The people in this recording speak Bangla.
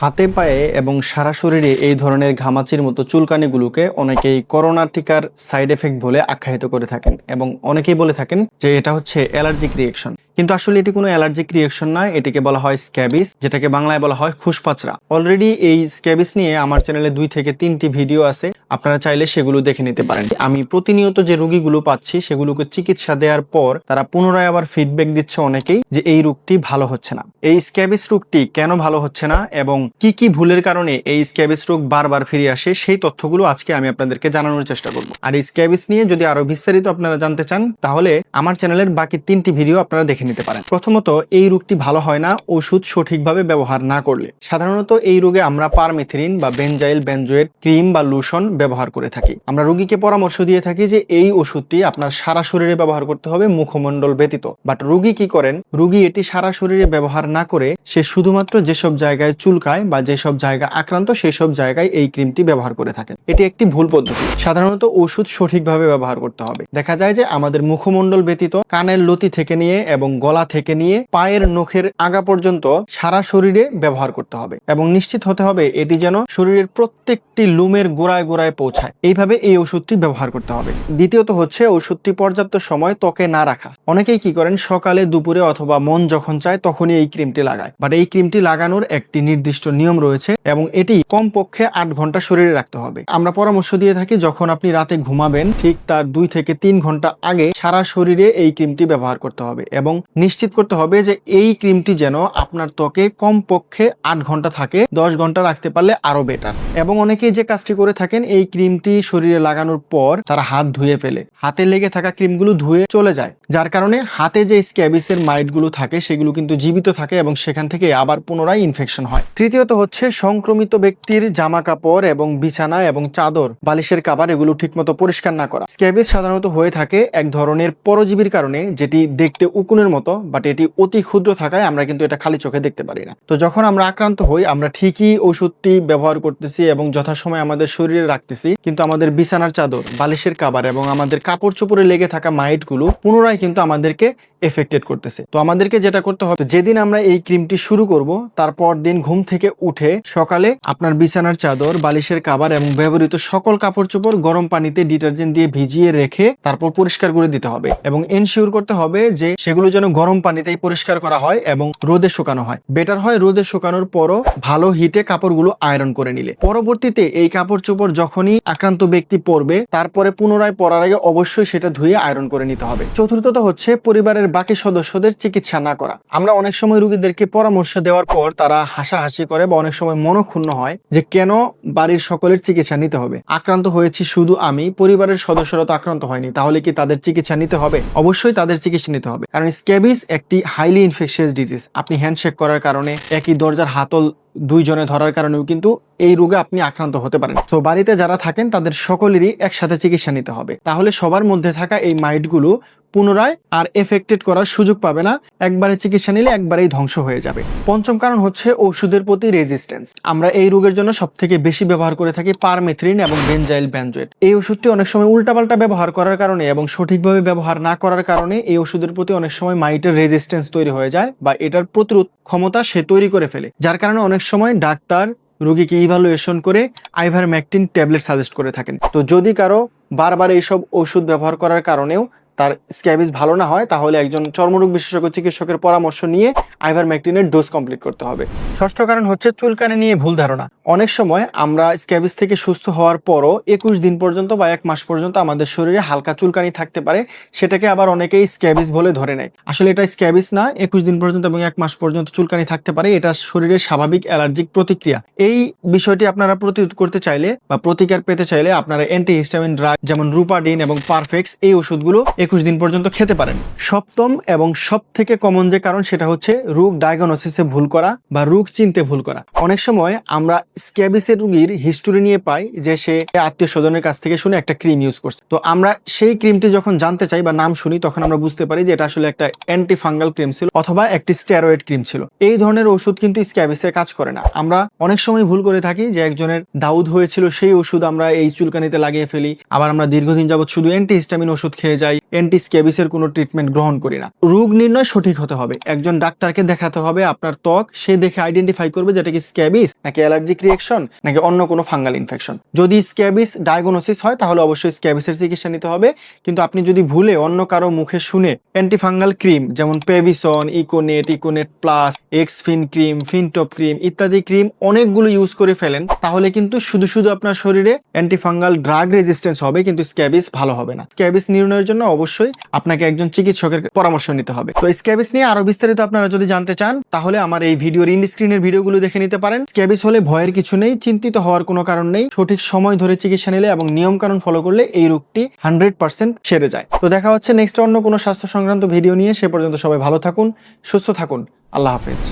হাতে পায়ে এবং সারা শরীরে এই ধরনের ঘামাচির মতো চুলকানিগুলোকে অনেকেই করোনা টিকার সাইড এফেক্ট বলে আখ্যায়িত করে থাকেন এবং অনেকেই বলে থাকেন যে এটা হচ্ছে অ্যালার্জিক রিয়েকশন। কিন্তু আসলে এটি কোনো অ্যালার্জিক রিয়েকশন নয়, এটিকে বলা হয় স্ক্যাবিস যেটাকে বাংলায় বলা হয় খুশপাচরা অলরেডি এই স্ক্যাবিস নিয়ে আমার চ্যানেলে দুই থেকে তিনটি ভিডিও আছে, আপনারা চাইলে সেগুলো দেখে নিতে পারেন। আমি প্রতিনিয়ত যে রোগীগুলো পাচ্ছি, সেগুলোকে চিকিৎসা দেওয়ার পর তারা পুনরায় আবার ফিডব্যাক দিচ্ছে অনেকেই যে এই রোগটি ভালো হচ্ছে না। এই স্ক্যাবিস রোগটি কেন ভালো হচ্ছে না এবং কি কি ভুলের কারণে এই স্ক্যাবিস রোগ বারবার ফিরে আসে, সেই তথ্যগুলো আজকে আমি আপনাদেরকে জানানোর চেষ্টা করব। আর এই স্ক্যাবিস নিয়ে যদি আরও বিস্তারিত আপনারা জানতে চান, তাহলে আমার চ্যানেলের বাকি তিনটি ভিডিও আপনারা দেখে নিতে পারেন। প্রথমত, এই রোগটি ভালো হয় না ওষুধ সঠিকভাবে ব্যবহার না করলে। সাধারণত এই রোগে আমরা পারমেথ্রিন বা বেনজাইল বেনজোয়েট ক্রিম বা লোশন ব্যবহার করে থাকি। আমরা রোগীকে পরামর্শ দিয়ে থাকি যে এই ওষুধটি আপনার সারা শরীরে ব্যবহার করতে হবে, মুখমণ্ডল ব্যতীত। বাট রোগী কি করেন? রোগী এটি সারা শরীরে ব্যবহার না করে সে শুধুমাত্র যেসব জায়গায় চুলকায় বা যেসব জায়গা আক্রান্ত সেই সব জায়গায় এই ক্রিমটি ব্যবহার করে থাকেন। এটি একটি ভুল পদ্ধতি। সাধারণত ওষুধ সঠিকভাবে ব্যবহার করতে হবে। দেখা যায় যে আমাদের মুখমণ্ডল ব্যতীত কানের লতি থেকে নিয়ে এবং গলা থেকে নিয়ে পায়ের নখের আগা পর্যন্ত সারা শরীরে ব্যবহার করতে হবে এবং নিশ্চিত হতে হবে এটি যেন শরীরের প্রত্যেকটি লুমের গোড়ায় গোড়ায় পৌঁছায়। এইভাবে এই ওষুধটি ব্যবহার করতে হবে। দ্বিতীয়ত হচ্ছে ওষুধটি পর্যাপ্ত সময় ত্বকে না রাখা। অনেকেই কি করেন? সকালে, দুপুরে অথবা মন যখন চায় তখনই এই ক্রিমটি লাগায়। বাট এই ক্রিমটি লাগানোর একটি নির্দিষ্ট নিয়ম রয়েছে এবং এটি কমপক্ষে আট ঘণ্টা শরীরে রাখতে হবে। আমরা পরামর্শ দিয়ে থাকি, যখন আপনি রাতে ঘুমাবেন, ঠিক তার দুই থেকে তিন ঘণ্টা আগে সারা শরীরে এই ক্রিমটি ব্যবহার করতে হবে এবং নিশ্চিত করতে হবে যে এই ক্রিমটি যেন আপনার ত্বকে কমপক্ষে আট ঘণ্টা থাকে, দশ ঘণ্টা রাখতে পারলে আরও বেটার এবং অনেকেই যে কাজটি করে থাকেন, এই ক্রিমটি শরীরে লাগানোর পর তারা হাত ধুয়ে ফেলে। হাতে লেগে থাকা ক্রিমগুলো ধুয়ে চলে যায়, যার কারণে হাতে যে স্ক্যাবিসের মাইটগুলো থাকে, সেগুলো কিন্তু জীবিত থাকে এবং সেখান থেকে আবার পুনরায় ইনফেকশন হয়। তৃতীয়ত হচ্ছে, সংক্রমিত ব্যক্তির জামা কাপড় এবং বিছানা এবং চাদর, বালিশের কাবার এগুলো ঠিকমতো পরিষ্কার না করা। স্ক্যাবিস সাধারণত হয়ে থাকে এক ধরনের পরজীবীর কারণে, যেটি দেখতে উকুনের মতো বাট এটি অতি ক্ষুদ্র থাকায় আমরা কিন্তু এটা খালি চোখে দেখতে পারি না। তো যখন আমরা আক্রান্ত হই, আমরা ঠিকই ওষুধটি ব্যবহার করতেছি এবং যথাসময় আমাদের শরীরে রাখতেছি, কিন্তু আমাদের বিছানার চাদর, বালিশের কাবার এবং আমাদের কাপড় চোপড়ে লেগে থাকা মাইটগুলো পুনরায় কিন্তু আমাদেরকে এফেক্টেড করতেছে। তো আমাদেরকে যেটা করতে হবে, যেদিন আমরা এই ক্রিমটি শুরু করব তারপর দিন ঘুম থেকে উঠে সকালে আপনার বিছানার চাদর, বালিশের কাবার এবং ব্যবহৃত সকল কাপড় চোপড় গরম পানিতে ডিটারজেন্ট দিয়ে ভিজিয়ে রেখে তারপর পরিষ্কার করে দিতে হবে এবং এনশিওর করতে হবে যে সেগুলো যেন গরম পানিতেই পরিষ্কার করা হয় এবং রোদে শুকানো হয়। বেটার হয় রোদে শুকানোর পরও ভালো হিটে কাপড়গুলো আয়রন করে নিলে। পরবর্তীতে এই কাপড় চোপড় যখনই আক্রান্ত ব্যক্তি পরবে, তারপরে পুনরায় পরার আগে অবশ্যই সেটা ধুয়ে আয়রন করে নিতে হবে। চতুর্থত হচ্ছে পরিবারের বাকি সদস্যদের চিকিৎসা না করা। আমরা অনেক সময় রুগীদেরকে পরামর্শ দেওয়ার পর তারা হাসাহাসি করে বা অনেক সময় মনক্ষুণ্ণ হয় যে কেন বাড়ির সকলের চিকিৎসা নিতে হবে। আক্রান্ত হয়েছি শুধু আমি, পরিবারের সদস্যরা তো আক্রান্ত হয়নি। তাহলে কি তাদের চিকিৎসা নিতে হবে? অবশ্যই তাদের চিকিৎসা নিতে হবে। কারণ স্ক্যাবিস একটি হাইলি ইনফেকশিয়াস ডিজিজ আপনি হ্যান্ডশেক করার কারণে একই দরজার হাতল দুইজনে ধরার কারণেও কিন্তু এই রোগে আপনি আক্রান্ত হতে পারেন। তো বাড়িতে যারা থাকেন, তাদের সকলেরই একসাথে চিকিৎসা নিতে হবে। তাহলে সবার মধ্যে থাকা এই মাইটগুলো পুনরায় আর এফেক্টেড করার সুযোগ পাবে না। একবারে চিকিৎসা নিলে একবারেই ধ্বংস হয়ে যাবে। পঞ্চম কারণ হচ্ছে ওষুধের প্রতি রেজিস্ট্যান্স আমরা এই রোগের জন্য সব থেকে বেশি ব্যবহার করে থাকি পারমেথ্রিন এবং বেনজাইল ব্যানজয়েট এই ওষুধটি অনেক সময় উল্টাপাল্টা ব্যবহার করার কারণে এবং সঠিকভাবে ব্যবহার না করার কারণে এই ওষুধের প্রতি অনেক সময় মাইটের রেজিস্ট্যান্স তৈরি হয়ে যায় বা এটার প্রতিরোধ ক্ষমতা সে তৈরি করে ফেলে। যার কারণে অনেক সময় ডাক্তার রোগীকে ইভালুয়েশন করে আইভার ম্যাকটিন ট্যাবলেট সাজেস্ট করে থাকেন। তো যদি কারও বারবার এইসব ওষুধ ব্যবহার করার কারণেও তার স্ক্যাবিস ভালো না হয়, তাহলে একজন চর্মরোগ বিশেষজ্ঞ চিকিৎসকের পরামর্শ নিয়ে আইভার ম্যাকটিনের ডোজ কমপ্লিট করতে হবে। ষষ্ঠ কারণ হচ্ছে চুলকানি নিয়ে ভুল ধারণা। অনেক সময় আমরা স্ক্যাবিস থেকে সুস্থ হওয়ার পরও একুশ দিন পর্যন্ত বা এক মাস পর্যন্ত আমাদের শরীরে হালকা চুলকানি থাকতে পারে, সেটাকে আবার অনেকেই স্ক্যাবিস বলে ধরে নেয়। আসলে এটা স্ক্যাবিস না, একুশ দিন পর্যন্ত এবং এক মাস পর্যন্ত চুলকানি থাকতে পারে, এটা শরীরের স্বাভাবিক অ্যালার্জিক প্রতিক্রিয়া। এই বিষয়টি আপনারা প্রতিরোধ করতে চাইলে বা প্রতিকার পেতে চাইলে আপনারা অ্যান্টি হিস্টামিন ড্রাগ যেমন রুপাডিন এবং পারফেক্স এই ওষুধগুলো একুশ দিন পর্যন্ত খেতে পারেন। সপ্তম এবং সব থেকে কমন যে কারণ সেটা হচ্ছে রোগ ডায়াগনোসিসে ভুল করা বা রোগ চিনতে ভুল করা। অনেক সময় আমরা স্ক্যাবিসের রোগীর হিস্টোরি নিয়ে পাই যে সে আত্মীয় স্বজনের কাছ থেকে শুনে একটা ক্রিম ইউজ করছে। তো আমরা সেই ক্রিমটি যখন জানতে চাই বা নাম শুনি, তখন আমরা বুঝতে পারি যে এটা আসলে একটা অ্যান্টি ফাঙ্গাল ক্রিম ছিল অথবা একটি স্টেরয়েড ক্রিম ছিল। এই ধরনের ওষুধ কিন্তু স্ক্যাবিসের কাজ করে না। আমরা অনেক সময় ভুল করে থাকি যে একজনের দাউদ হয়েছিল, সেই ওষুধ আমরা এই চুলকানিতে লাগিয়ে ফেলি। আবার আমরা দীর্ঘদিন যাবত শুধু অ্যান্টি হিস্টামিন ওষুধ খেয়ে যাই। অ্যান্টি স্ক্যাবিসের কোনো ট্রিটমেন্ট গ্রহণ করি না। রোগ নির্ণয় সঠিক হতে হবে। একজন ডাক্তারকে দেখাতে হবে আপনার ত্বক, সে দেখে আইডেন্টিফাই করবে যেটা কি স্ক্যাবিস নাকি অ্যালার্জিক রিয়েকশন নাকি অন্য কোনো ফাঙ্গাল ইনফেকশন যদি স্ক্যাবিস ডায়াগনোসিস হয়, তাহলে অবশ্যই স্ক্যাবিসের চিকিৎসা নিতে হবে। কিন্তু আপনি যদি ভুলে অন্য কারও মুখে শুনে অ্যান্টিফাঙ্গাল ক্রিম যেমন Pevisone Econate Econate plus Exfin cream Fintop cream ইত্যাদি ক্রিম অনেকগুলো ইউজ করে ফেলেন, তাহলে কিন্তু শুধু শুধু আপনার শরীরে অ্যান্টিফাঙ্গাল ড্রাগ রেজিস্ট্যান্স হবে, কিন্তু স্ক্যাবিস ভালো হবে না। স্ক্যাবিস নির্ণয়ের জন্য অবশ্যই আপনাকে একজন চিকিৎসকের পরামর্শ নিতে হবে। তো স্ক্যাবিস নিয়ে আরও বিস্তারিত আপনারা যদি জানতে চান, তাহলে আমার এই ভিডিওর ইন্ড স্ক্রিনের ভিডিওগুলো দেখে নিতে পারেন। স্ক্যাবিস হলে ভয়ের কিছু নেই, চিন্তিত হওয়ার কোনো কারণ নেই। সঠিক সময় ধরে চিকিৎসা নিলে এবং নিয়ম কানুন ফলো করলে এই রোগটি হান্ড্রেড পার্সেন্ট সেরে যায়। তো দেখা হচ্ছে নেক্সট অন্য কোনো স্বাস্থ্য সংক্রান্ত ভিডিও নিয়ে। সে পর্যন্ত সবাই ভালো থাকুন, সুস্থ থাকুন। আল্লাহ হাফেজ।